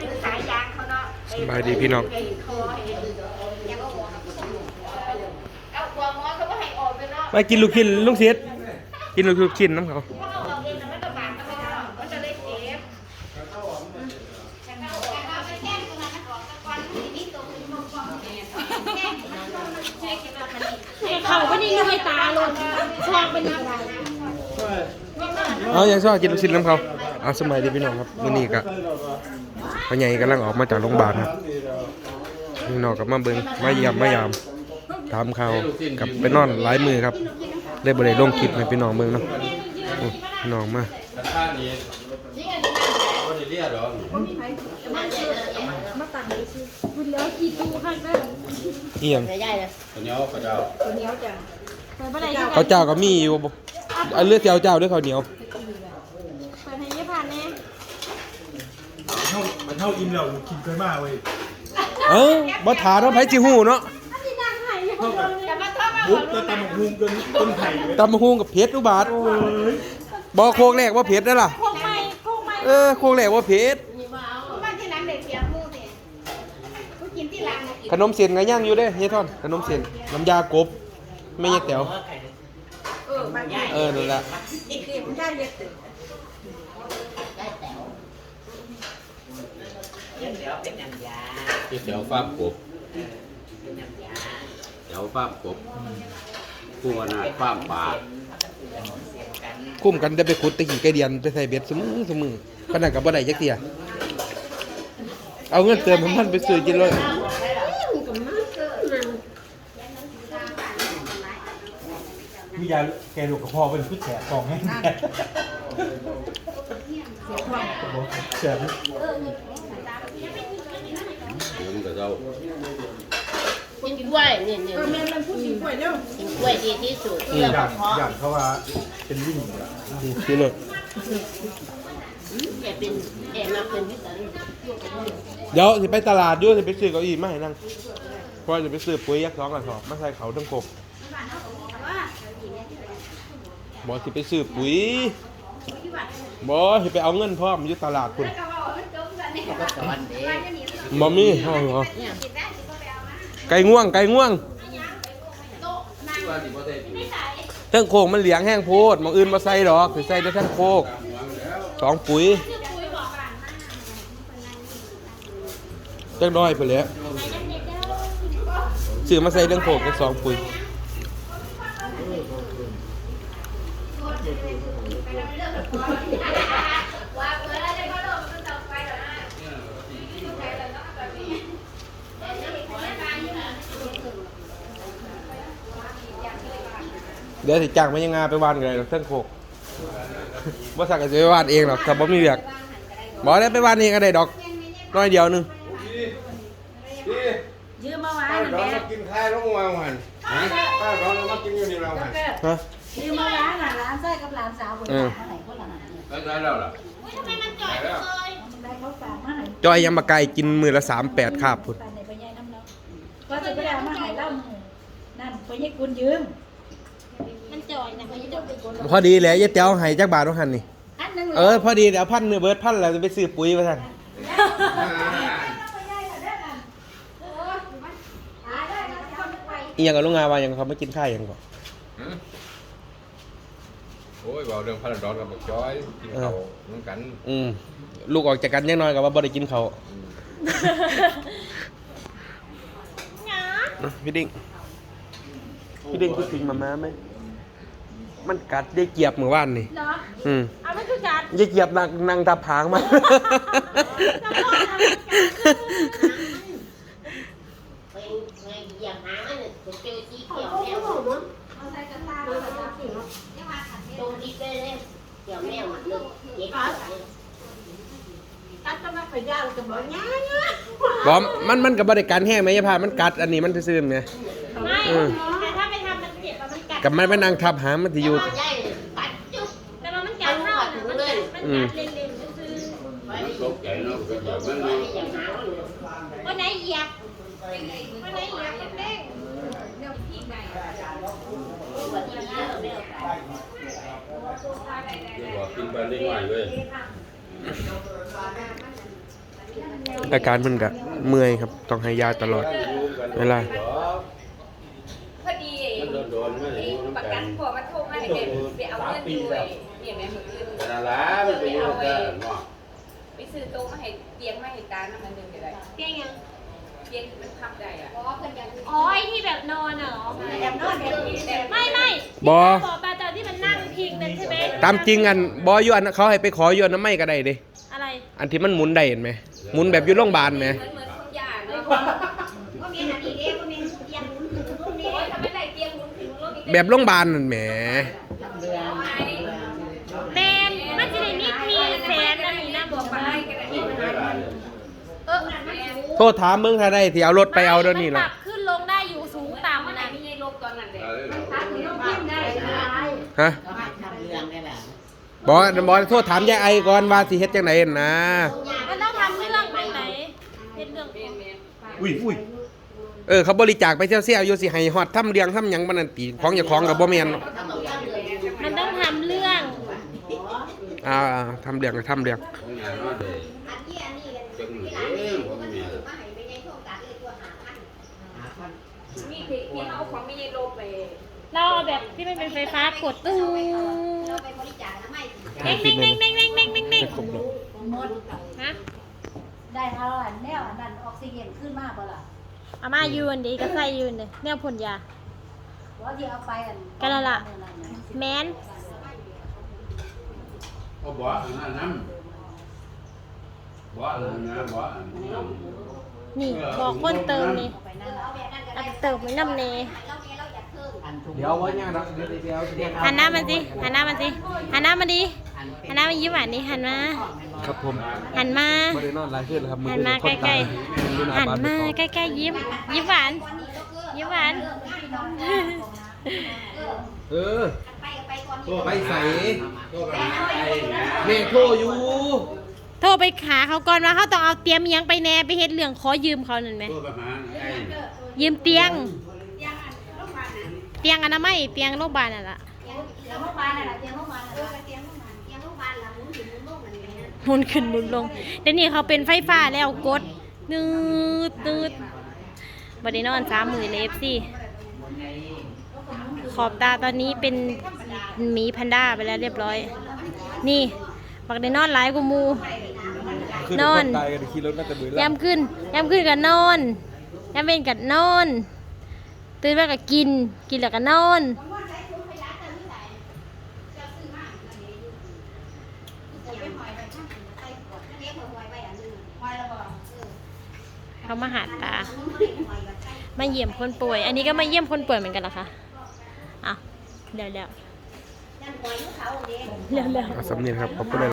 ดึงสายยางเขาเนาะสบายดีพี่น้องไคอให้ยังเอาหัวเอาหัวหมอเขาก็ให้ออกไปเนาะไปกินลูกชิ้นลูกเสียดกินลูกชิ้นน้ำเขาถ้าเอาออกเองนะมันลำบากนะไม่ได้ก็จะเลยเจ็บแต่ถ้าเอาเอาไปแจ้งตรงนั้นออกตะกอนที่นี่ตรงนี้มองมองแจ้งใช่คิดว่ามันเขาไม่ได้ให้ตาลงชอบเป็นอะไรเอาอย่างชอบกินลูกชิ้นน้ำเขาเอาสมัยดีพี่น้องครับมื้อนี้ก็ พ่อใหญ่กำลังออกมาจากโรงพยาบาลครับพี่น้องกับมาเบิ่งมาเยี่ยมมายามถามข่าวกับไปนอนหลายมือครับได้บ่ได้ลงคลิปให้พี่น้องเบิ่งเนาะโอ้พี่น้องมาท่านี้ก็ได้เรียกหรอมาตัดเลยสิคุณแล้วกี่ตู้ให้แม่อีหยังคนเนี้ยก็จะไปเมื่อไหร่ข้าวเจ้าก็มีอยู่บ่เอาเลือดเจ้าเจ้าด้วยข้าวเหนียว ไปให้ยี่ผ่านแน่ เท่ามัน เท่าอิ่มแล้วกินเคยมากเว้ยเอ้าบ่ถามเนาะไผสิฮู้เนาะที่นั่งให้เท่ากับแต่มาท้องมาบุ๊กแต่ตำบักหุงจนต้นไข่เว้ยตำบักหุ่งกับเผ็ดอุบาทบ่โคกแรกว่าเผ็ดเด้อล่ะโคงไม่โคงไม่เออโคกแรกว่าเผ็ดบ้านที่หลังเด็กเสียมูสิกูกินที่หลังขนมเส้นก็ย่างอยู่เด้เฮียท่อนขนมเส้นน้ำยากบไม่ยายแต๋วเออนั่นแหละที่เดี๋ยวฟ้ามกบเดี๋ยวฟ้ามกบผู้อนาถฟ้ามป่าคุ้มกันจะไปขุดตะกี้ไก่เดียนไปใส่เบ็ดสมือสมือขนาดกับบ่ได้จักเที่ยเอาเงินเติมให้มันไปซื้อกินเลยวิญญาณแกลูกกับพ่อเป็นพุทธแฉะกองให้แฉะ เดี๋ยวมันก็เจ้ากินกล้วยเนี่ยเนี่ยแม่มันพูดถึงกล้วยเนี่ยกินกล้วยดีที่สุดอืเพื่มออย่างกระเพาะอย่างเขาว่าเป็นวิ่งอะซื้อเลยแกเป็นแกมาเป็นพิเศษเดี๋ยวสิไปตลาดอยู่สิไปซื้อเก้าอี้มาให้นั่งเพราะว่าจะไปซื้อปุ๋ยยักษ์สองกระสอบมาใส่เขาทั้งกบบอกสิไปซื้อปุ๋ยบอกสิไปเอาเงินพร้อมอยู่ตลาดคุณ ก็สอนเด็กบ่มีห้องเหรอไก่ง่วง ไก่ง่วงเทั้งโคกมันเหลียงแห้งโพดมองอื่นมาใส่ดอกสิใส่ได้ทั้งโคกสองปุ๋ยจักน้อยไปเลยซื้อมาใส่เรื่องโคกได้สองปุ๋ย ว่าเวลาได้ก็ลงมันต่อไปหรอนะ เดี๋ยวสิจ้างมายังงาไปวานกันเลยเทั้งโคกว่สั่งกันจะไปวานเองหรอกถ้าบ่มีเวียกบอกได้ไปวานเองก็ได้ดอกน้อยเดียวนึงยืมมาไว้ป้านะร้อนแม่มากินข้าวแล้วมาหันป้าร้อนมากินอยู่นี่เราหันฮะ ยืมมาไว้น่ะร้านไส้กับร้านสาวบนเออไหนก็หลานได้ได้แล้วล่ะไมมันจ่อยยได้เขาฝากมาให้จอยยังมาไก่กินมือละสามแปดคาบพุ่นไปในไปยายน้ำเนาะก็จะไปเอามาให้เล่ามือนั่นไปให้คุณยืม จ่อยนะเขาจะไปกดพอดีแหละยายเต้วให้จักบาทว่าหันนี่ อันหนึงเออพอดีเดี๋ยวพันเนื้อเบิร์ดพันแล้วจะไปซื้อปุ๋ยมาท่านอีหยังกับลุงงาว่าหยังเขาไม่กินข้าวหยังก่อนโอ้ยบอกเรื่องพาราดอนกับบักจ้อยกินเขาน้ำกันอืมลูกออกจากกันยังน้อยกับว่าบ่ได้กินเขาวอะพี่ดิ้งพี่ดิ้งคิดถึงมาม่าไหม มันกัดได้เกียบเมื่อวานนี่เนาะอืมเอาไม่คือการยายเกียบนางนางตาผางมา ไปไงอย่าหามันจะเจอสีเขียวแมวตรงที่ได้เลยเขียวแมวหนึ่งเก็บการจะมาขย่าจะบอกง่ายบอมมันมันกับบริการแห้งไหมยายพามันกัดอันนี้มันซื่อๆไงไม่แต่ถ้าไปทำมันเจ็บอะมัน กัดกับมันไปนางทับหางมันจะอยู่ ใหญ่ปัดจุ๊บแต่ว่ามันกัดเข้ามันกัดมันกัดเล่นๆซื่อตกใจเนาะก็แบบนั้นไปเนาะอย่าหามันๆวันไหนเหยียบวันไหนเหยียบมันเด้งเดี๋ยวบอกกินไปได้ง่ายเว้ยอาการเพิ่นก็เมื่อยครับ ต้องให้ยาตลอด เวลาพอดีไอ้ ประกันพอมาโทรมาให้แม่ไปเอาเงินอยู่ไอ้เนี่ยแม่มืออื่นนั่นล่ะมันไปอยู่กันเนาะไปซื้อโต๊ะมาให้เตียงมาให้ตานมันหนึ่งก็ได้เตียงยังเตียงมันพับได้อะอ๋อเพิ่นยังอ๋อไอ้ที่แบบนอนเหรอแบบนอนแบบนี้ไม่ไม่บ่บอปลาจอที่มันนั่งพิงนั่นใช่ไหมตามจริงอันบ่อยู่อันเขาให้ไปขอยอนน้ำไม่ก็ได้ด้อะไรอันที่มันหมุนได้เห็นไหมหมุนแบบอยู่โรงพยาบาลไหมเหมือนเหมือนคุณยาเลย แบบโรงพยาบาลนั่นแหมแมนมันจะได้มีทีแสนอันนี้นะบอกมาเออแม่โทษถามมึงถ้าได้ที่เอารถไปเอาเดี๋ยวนี้ปล่ะรับขึ้นลงได้อยู่สูงตามต่ำว่าไหนนะมีไอ้โลกตอนนั้นเลยอะไรเหรอทำเรื่องกินได้หลายฮะทำเรื่องได้ล่ะบอสบอสโทษถามยายไอก่อนว่าสิเฮ็ดจังไดนะ มันต้องทำเรื่องไปไหนเป็นเรื่องแม่แม่อุ้ยอุ้ย เออเขาบริจาคไปเซี่ยวๆอยู่สิให้ฮอดทำเลี้ยงทำหยังปานนั้นติของเจ้าของก็บ่แม่นมันต้องทำเรื่องอ่าทำเลี้ยงก็ทำเลี้ยงของงานเนาะเด้อันนี้อันนี้กันจังที่เลร้านนี้ยก็ผมซื้มีอมาให้ไม่ใช่โครงการเลยตัวหาพันมีที่ที่เขาเอาของมีไอ้โลกไปเราเอาแบบที่มันเป็นไฟฟ้ากดตู้เราไปบริจาคนะไม่เน่งเน่งเน่งเน่งเน่งเน่งเน่งเน่งจะครบแล้วหมดฮะได้เอาอันแนวอันนั้นออกซิเจนขึ้นมากเปล่าล่ะเอามายืนดิก็ใส่ยืนเลยแนวพ่นยาว่าที่เอาไปอันก็นั่นล่ะแมนเอาบ่อันนั้นนำบ่อันนั้นนะบ่อันนั้นนี่บอกคนเติมนี่ไปนั่นเอาแบบนั้นก็อัได้นเติมไว้น้ำเนเราเมียเราอยากเพิ่มเดี๋ยวว่าย่างเดี๋ยวเดี๋ยวเดี๋ยวหันหน้ามาสิหันหน้ามาสิหันหน้ามาดิ หันหน้ามายิ้มหวานดิหันมาครับผมหันมาบ่ได้นอนหลายคืนแล้วครับมื้หัอนนี้มาคนใกล้ตายอยู่หๆหันบ้มาไปใกล้ๆยิ้ม ยิ้มหวาน ยิ้มหวาน เออไปกับไปก่อนไปใส่ตัวกันไปนะแม่โทรอยู่ โทรไปหาเขาก่อนว่าเขาต้องเอาเตรียมอิหยังไปแหน่ไปเฮ็ดเรื่องขอยืมเขานั่นไหมตัวไปหาไอ้ยืมเตียง เตียงอนามัยเตียงโรงพยาบาลน่ะล่ะเตียงโรงพยาบาลน่ะเตียงโรงพยาบาลเออเตียงโรงพยาบาลเตียง หมุนขึ้นหมุนลงเดี๋ยวนี้เขาเป็นไฟฟ้าแล้วกดนืดนืดบไดนอนสามมือเลฟซี่ขอบตาตอนนี้เป็นหมีแพนด้าไปแล้วเรียบร้อย นี่บักไดนอนหลายกว่าหมู นอน ตายกันขี่รถมาแต่มื้อละยามขึ้นยามขึ้นกับนอนยามเป็นกับนอน ตื่นมากับกิน กินแล้วก็นอน เขามาหาตา มาเยี่ยมคนป่วย อันนี้ก็มาเยี่ยมคนป่วยเหมือนกันเหรอคะอะเดี๋ยวเดี๋ยวเดี๋ยวเดี๋ยว สำเนียงครับขอบคุณ